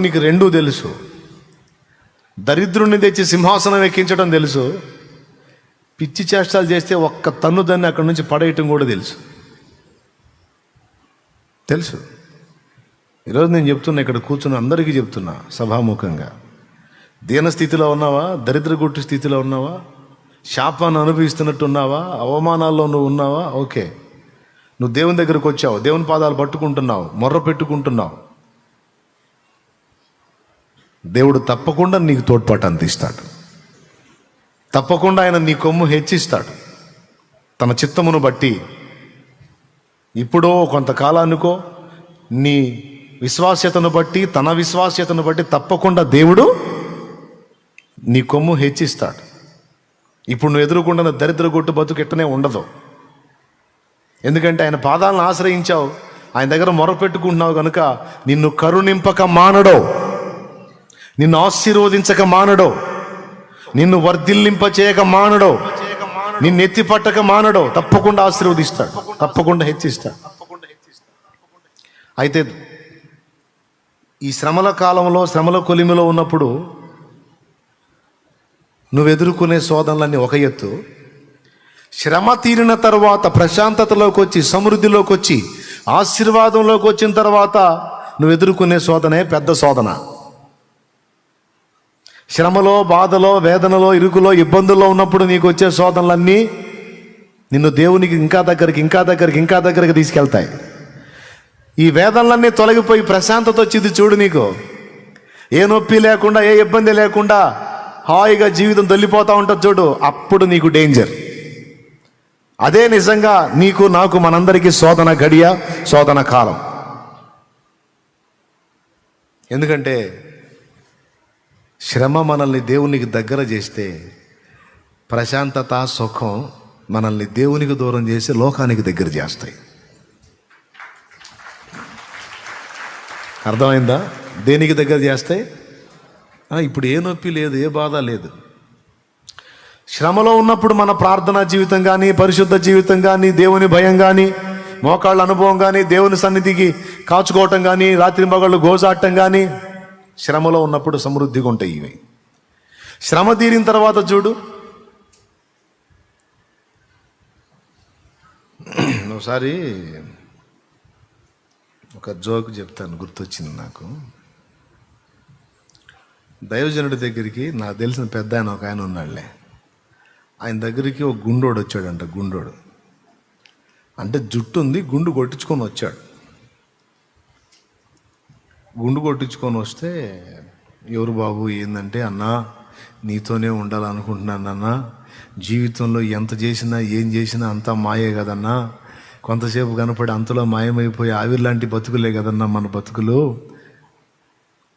నీకు రెండూ తెలుసు. దరిద్రుణ్ణి తెచ్చి సింహాసనం ఎక్కించడం తెలుసు. పిచ్చి చేష్టాలు చేస్తే ఒక్క తన్ను దాన్ని అక్కడి నుంచి పడేయటం కూడా తెలుసు. తెలుసు. ఈరోజు నేను చెప్తున్నా ఇక్కడ కూర్చుని అందరికీ చెప్తున్నా సభాముఖంగా. దీనస్థితిలో ఉన్నావా? దరిద్ర గుట్టు స్థితిలో ఉన్నావా? శాపాన్ని అనుభవిస్తున్నట్టు ఉన్నావా అవమానాల్లో నువ్వు ఉన్నావా? ఓకే. నువ్వు దేవుని దగ్గరకు వచ్చావు దేవుని పాదాలు పట్టుకుంటున్నావు మొర్ర పెట్టుకుంటున్నావు. దేవుడు తప్పకుండా నీకు తోడ్పాటు అందిస్తాడు. తప్పకుండా ఆయన నీ కొమ్ము హెచ్చిస్తాడు. తన చిత్తమును బట్టి ఇప్పుడో కొంతకాలానికో నీ విశ్వాస్యతను బట్టి తన విశ్వాస్యతను బట్టి తప్పకుండా దేవుడు నీ కొమ్ము హెచ్చిస్తాడు. ఇప్పుడు నువ్వు ఎదుర్కొంటున్న దరిద్ర గొట్టు బతుకు ఎట్టనే ఉండదు. ఎందుకంటే ఆయన పాదాలను ఆశ్రయించావు. ఆయన దగ్గర మొరపెట్టుకుంటున్నావు కనుక నిన్ను కరుణింపక మానడో. నిన్ను ఆశీర్వదించక మానడో నిన్ను వర్ధిల్లింప చేయక మానడో నిన్ను ఎత్తి పట్టక మానడో తప్పకుండా ఆశీర్వదిస్తాడు. తప్పకుండా హెచ్చిస్తాడు. అయితే ఈ శ్రమల కాలంలో శ్రమల కొలిమిలో ఉన్నప్పుడు నువ్వు ఎదుర్కొనే శోధనలన్నీ ఒక ఎత్తు. శ్రమ తీరిన తర్వాత ప్రశాంతతలోకి వచ్చి సమృద్ధిలోకి వచ్చి ఆశీర్వాదంలోకి వచ్చిన తర్వాత నువ్వు ఎదుర్కొనే శోధనే పెద్ద శోధన. శ్రమలో బాధలో వేదనలో ఇరుకులో ఇబ్బందుల్లో ఉన్నప్పుడు నీకు వచ్చే శోధనలన్నీ నిన్ను దేవునికి ఇంకా దగ్గరికి ఇంకా దగ్గరికి ఇంకా దగ్గరికి తీసుకెళ్తాయి. ఈ వేదనలన్నీ తొలగిపోయి ప్రశాంతత వచ్చింది చూడు నీకు. ఏ నొప్పి లేకుండా ఏ ఇబ్బంది లేకుండా హాయిగా జీవితం దొల్లిపోతూ ఉంటుంది చూడు. అప్పుడు నీకు డేంజర్ అదే నిజంగా నీకు నాకు మనందరికీ శోధన గడియ శోధన కాలం. ఎందుకంటే శ్రమ మనల్ని దేవునికి దగ్గర చేస్తే ప్రశాంతత సుఖం మనల్ని దేవునికి దూరం చేసి లోకానికి దగ్గర చేస్తాయి. అర్థమైందా? దేనికి దగ్గర చేస్తాయి? ఇప్పుడు ఏ నొప్పి లేదు ఏ బాధ లేదు. శ్రమలో ఉన్నప్పుడు మన ప్రార్థనా జీవితం కానీ పరిశుద్ధ జీవితం కానీ దేవుని భయం కానీ మోకాళ్ళ అనుభవం కానీ దేవుని సన్నిధికి కాచుకోవటం కానీ రాత్రి మగళ్ళు గోజాడటం కానీ శ్రమలో ఉన్నప్పుడు సమృద్ధిగా ఉంటాయి ఇవి. శ్రమ తీరిన తర్వాత చూడు. ఒకసారి ఒక జోక్ చెప్తాను గుర్తొచ్చింది నాకు. దైవజనుడి దగ్గరికి నాకు తెలిసిన పెద్ద ఆయన ఒక ఆయన ఉన్నాడులే. ఆయన దగ్గరికి ఒక గుండోడు వచ్చాడంట గుండోడు. అంటే జుట్టు ఉంది గుండు కొట్టించుకొని వచ్చాడు. గుండు కొట్టించుకొని వస్తే ఎవరు బాబు ఏందంటే అన్నా నీతోనే ఉండాలనుకుంటున్నాను అన్నా జీవితంలో ఎంత చేసినా ఏం చేసినా అంతా మాయే కదన్నా. కొంతసేపు కనపడి అంతలో మాయమైపోయి ఆవిరి లాంటి బతుకులే కదన్నా మన బతుకులు.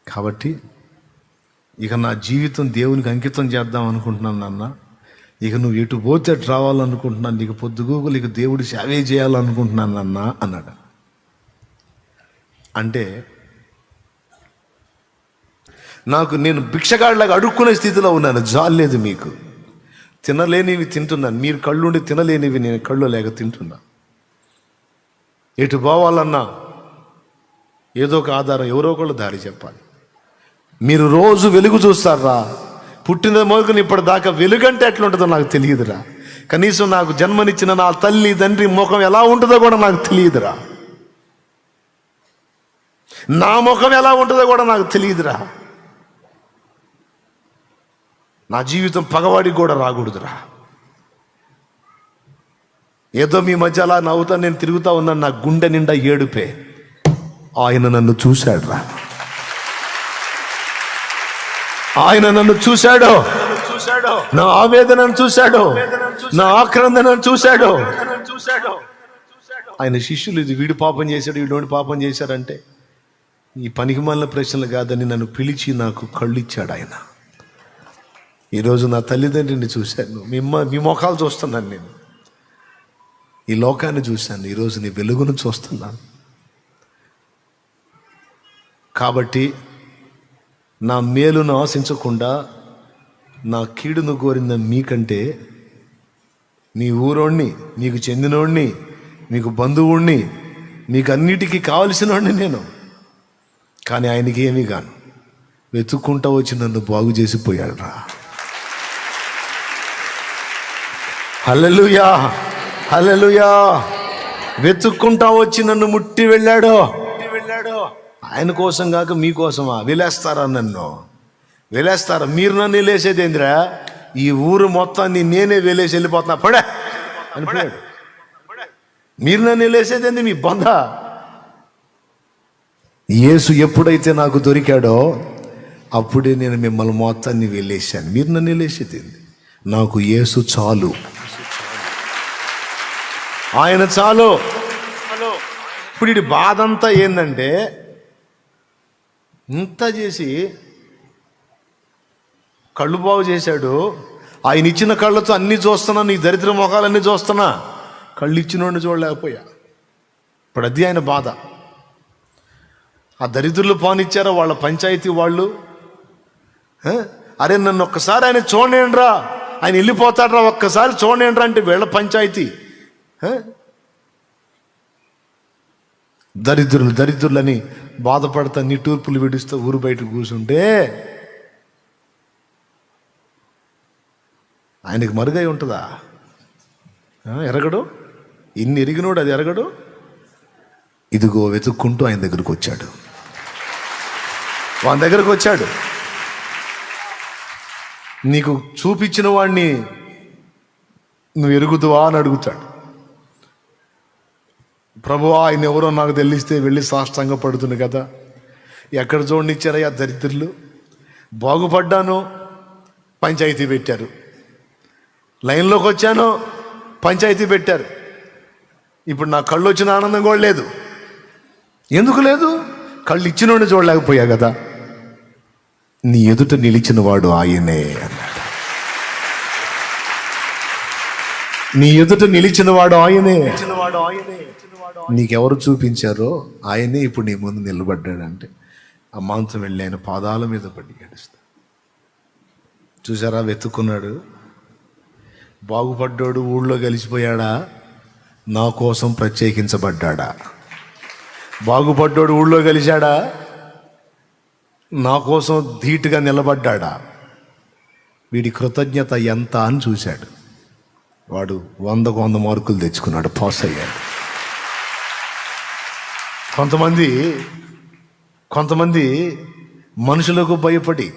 కాబట్టి ఇక నా జీవితం దేవునికి అంకితం చేద్దాం అనుకుంటున్నాను నాన్న. ఇక నువ్వు ఎటు పోతే అటు రావాలనుకుంటున్నాను. నీకు పొద్దుగూకులు ఇక దేవుడు సేవే చేయాలనుకుంటున్నాను నాన్న అన్నాడు. అంటే నాకు నేను భిక్షగాడిలాగా అడుక్కునే స్థితిలో ఉన్నాను. జాలేదు మీకు. తినలేనివి తింటున్నాను. మీరు కళ్ళుండి తినలేనివి నేను కళ్ళు లేక తింటున్నా. ఎటు పోవాలన్నా ఏదో ఒక ఆధారం ఎవరో ఒకళ్ళు దారి చెప్పాలి. మీరు రోజు వెలుగు చూస్తారా? పుట్టిన మొదలుకొని ఇప్పటిదాకా వెలుగంటే ఎట్లుంటుందో నాకు తెలియదురా. కనీసం నాకు జన్మనిచ్చిన నా తల్లి తండ్రి ముఖం ఎలా ఉంటుందో కూడా నాకు తెలియదురా. నా ముఖం ఎలా ఉంటుందో కూడా నాకు తెలియదురా. నా జీవితం పగవాడికి కూడా రాకూడదురా. ఏదో మీ మధ్య అలా నవ్వుతా నేను తిరుగుతా ఉన్నాను నా గుండె నిండా ఏడుపే. ఆయన నన్ను చూశాడురా. ఆయన నన్ను చూశాడో. నా ఆవేదనను చూశాడో. నా ఆక్రందనను చూశాడో. చూశాడో ఆయన శిష్యులు ఇది వీడు పాపం చేశాడు వీడోడి పాపం చేశాడంటే ఈ పనికి ప్రశ్నలు కాదని నన్ను పిలిచి నాకు కళ్ళు ఇచ్చాడు ఆయన. ఈరోజు నా తల్లిదండ్రిని చూశాను. మీ మీ మొఖాలు చూస్తున్నాను నేను. ఈ లోకాన్ని చూశాను. ఈరోజు నీ వెలుగును చూస్తున్నాను. కాబట్టి నా మేలును ఆశించకుండా నా కీడును కోరిన మీకంటే మీ ఊరోణ్ణి మీకు చెందినోడిని మీకు బంధువుణ్ణి మీకు అన్నిటికీ కావలసినోడిని నేను. కానీ ఆయనకి ఏమీ కాను. వెతుక్కుంటా వచ్చి నన్ను బాగు చేసిపోయాడు రా హలలుయా హలలుయా వెతుక్కుంటా వచ్చి నన్ను ముట్టి వెళ్ళాడు. వెళ్ళాడో ఆయన కోసం కాక మీకోసమా విలేస్తారా నన్ను? విలేస్తారా మీరు నన్ను వెళ్ళేసేది ఏందిరా? ఈ ఊరు మొత్తాన్ని నేనే వెళ్ళేసి వెళ్ళిపోతున్నా. పడే. అని పోయాడు. మీరు నన్ను వెళ్ళేసేది ఏంది మీ బంధ యేసు ఎప్పుడైతే నాకు దొరికాడో అప్పుడే నేను మిమ్మల్ని మొత్తాన్ని వెళ్ళేసాను మీరు నన్ను వెళ్ళేసేది నాకు యేసు చాలు. ఆయన చాలు. ఇప్పుడు ఇది బాధ అంతా ఏంటంటే ఇంత చేసి కళ్ళు బాగు చేశాడు. ఆయన ఇచ్చిన కళ్ళతో అన్ని చూస్తున్నా నీ దరిద్ర మొఖాలన్నీ చూస్తున్నా. కళ్ళు ఇచ్చినోడిని చూడలేకపోయా. ఇప్పుడు అది ఆయన బాధ. ఆ దరిద్రులు పానిచ్చారా వాళ్ళ పంచాయతీ వాళ్ళు? అరే నన్ను ఒక్కసారి ఆయన చూడండిరా. ఆయన వెళ్ళిపోతాడ్రా ఒక్కసారి చూడండిరా అంటే వీళ్ళ పంచాయతీ? దరిద్రులు దరిద్రులని బాధపడతా నిట్టూర్పులు విడుస్తూ ఊరు బయట కూర్చుంటే ఆయనకి మరుగై ఉంటుందా? ఎరగడు? ఇన్ని ఎరిగినోడు అది ఎరగడు? ఇదిగో వెతుక్కుంటూ ఆయన దగ్గరకు వచ్చాడు. వాని దగ్గరకు వచ్చాడు. నీకు చూపించిన వాడిని నువ్వు ఎరుగుదువా అని అడుగుతాడు. ప్రభు ఆయన ఎవరో నాకు తెలిస్తే వెళ్ళి సాష్టంగా పడుతుంది కదా. ఎక్కడ చూడనిచ్చారయ్యా దరిద్రులు? బాగుపడ్డాను పంచాయతీ పెట్టారు. లైన్లోకి వచ్చాను పంచాయతీ పెట్టారు. ఇప్పుడు నా కళ్ళు వచ్చిన ఆనందం కూడా లేదు. ఎందుకు లేదు? కళ్ళు ఇచ్చినోడిని చూడలేకపోయా కదా. నీ ఎదుట నిలిచిన వాడు ఆయనే అన్నాడు. నీ ఎదుట నిలిచిన వాడు ఆయనే. నీకెవరు చూపించారో ఆయనే ఇప్పుడు నీ ముందు నిలబడ్డాడంటే ఆ మాంసం వెళ్ళి ఆయన పాదాల మీద పడి ఏడుస్తా చూసారా వెతుక్కున్నాడు. బాగుపడ్డాడు ఊళ్ళో కలిసిపోయాడా నా కోసం ప్రత్యేకించబడ్డాడా? బాగుపడ్డాడు ఊళ్ళో కలిశాడా నా కోసం ధీటుగా నిలబడ్డాడా? వీడి కృతజ్ఞత ఎంత అని చూశాడు. వాడు వందకు వంద మార్కులు తెచ్చుకున్నాడు. పాస్ అయ్యాడు. కొంతమంది కొంతమంది మనుషులకు భయపడి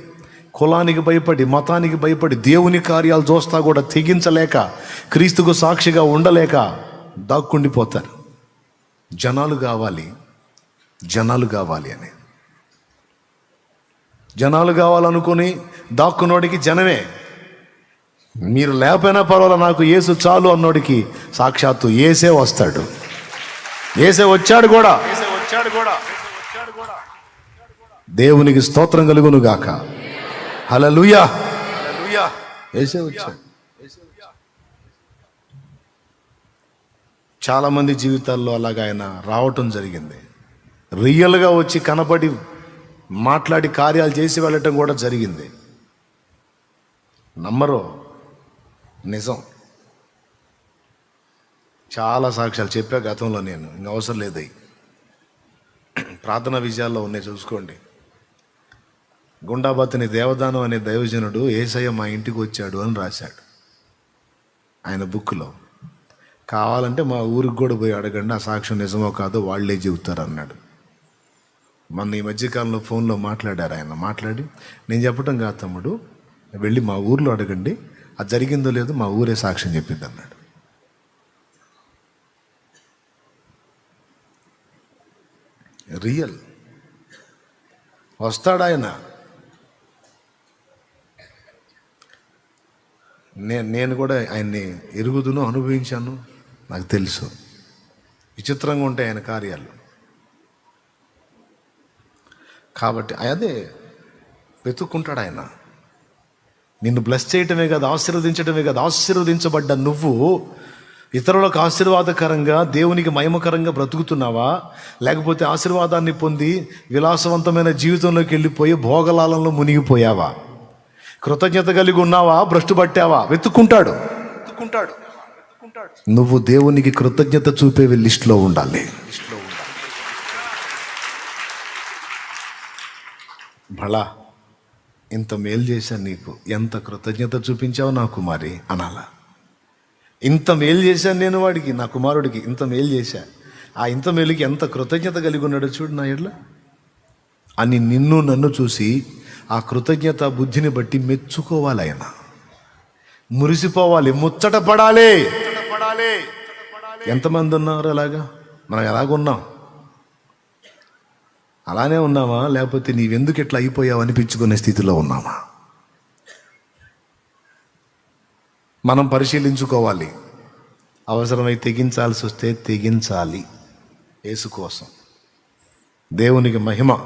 కులానికి భయపడి మతానికి భయపడి దేవుని కార్యాలు చూస్తా కూడా తెగించలేక క్రీస్తుకు సాక్షిగా ఉండలేక దాక్కుండిపోతారు. జనాలు కావాలి జనాలు కావాలి అని. జనాలు కావాలనుకుని దాక్కునోడికి జనమే. మీరు లేకపోయినా పర్వాలేదు నాకు ఏసు చాలు అన్నోడికి సాక్షాత్తు ఏసే వస్తాడు. ఏసే వచ్చాడు కూడా. వచ్చాడు కూడా. దేవునికి స్తోత్రం కలుగును గాక హలలుయా ఏసే వచ్చాడు. చాలా మంది జీవితాల్లో అలాగ ఆయన రావటం జరిగింది. రియల్గా వచ్చి కనపడి మాట్లాడి కార్యాలు చేసి వెళ్ళటం కూడా జరిగింది. నమ్మరు. నిజం. చాలా సాక్ష్యాలు చెప్పా గతంలో నేను. ఇంక అవసరం లేదు అయి. ప్రార్థన విజయాల్లో ఉన్నాయి చూసుకోండి. గుండాబతిని దేవదానం అనే దైవజనుడు ఏసయ్య మా ఇంటికి వచ్చాడు అని రాశాడు. ఆయన బుక్లో. కావాలంటే మా ఊరికి కూడా పోయి అడగండి ఆ సాక్ష్యం నిజమో కాదో వాళ్ళే చెబుతారు అన్నాడు మొన్న ఈ మధ్యకాలంలో ఫోన్లో మాట్లాడారు ఆయన. మాట్లాడి నేను చెప్పటం కాదు తమ్ముడు వెళ్ళి మా ఊర్లో అడగండి అది జరిగిందో లేదో మా ఊరే సాక్ష్యం చెప్పింది అన్నాడు రియల్. వస్తాడు ఆయన? నేను నేను కూడా ఆయన్ని ఎరుగుదును అనుభవించాను నాకు తెలుసు. విచిత్రంగా ఉంటాయి ఆయన కార్యాలు. కాబట్టి అదే వెతుక్కుంటాడు ఆయన. నిన్ను బ్లెస్ చేయటమే కాదు ఆశీర్వదించటమే కాదు ఆశీర్వదించబడ్డ నువ్వు ఇతరులకు ఆశీర్వాదకరంగా దేవునికి మహిమకరంగా బ్రతుకుతున్నావా? లేకపోతే ఆశీర్వాదాన్ని పొంది విలాసవంతమైన జీవితంలోకి వెళ్ళిపోయి భోగలాలంలో మునిగిపోయావా? కృతజ్ఞత కలిగి ఉన్నావా? భ్రష్టు పట్టావా? వెతుక్కుంటాడు. వెతుక్కుంటాడు. నువ్వు దేవునికి కృతజ్ఞత చూపే లిస్టులో ఉండాలి. బళా ఇంత మేలు చేశాను నీకు. ఎంత కృతజ్ఞత చూపించావు నా కుమారి? అనాలా. ఇంత మేలు చేశాను నేను వాడికి నా కుమారుడికి ఇంత మేలు చేశా. ఆ ఇంత మేలుకి ఎంత కృతజ్ఞత కలిగి ఉన్నాడో చూడు నా ఎడ్ల. అని నిన్ను నన్ను చూసి ఆ కృతజ్ఞత బుద్ధిని బట్టి మెచ్చుకోవాలి ఆయన. మురిసిపోవాలి ముచ్చట పడాలి. ఎంతమంది ఉన్నారు అలాగా? మనం ఎలాగున్నాం? అలానే ఉన్నామా? లేకపోతే నీవెందుకు ఇట్లా అయిపోయావు అనిపించుకునే స్థితిలో ఉన్నామా? మనం పరిశీలించుకోవాలి. అవసరమై తెగించాల్సి వస్తే తెగించాలి. యేసు కోసం. దేవునికి మహిమ.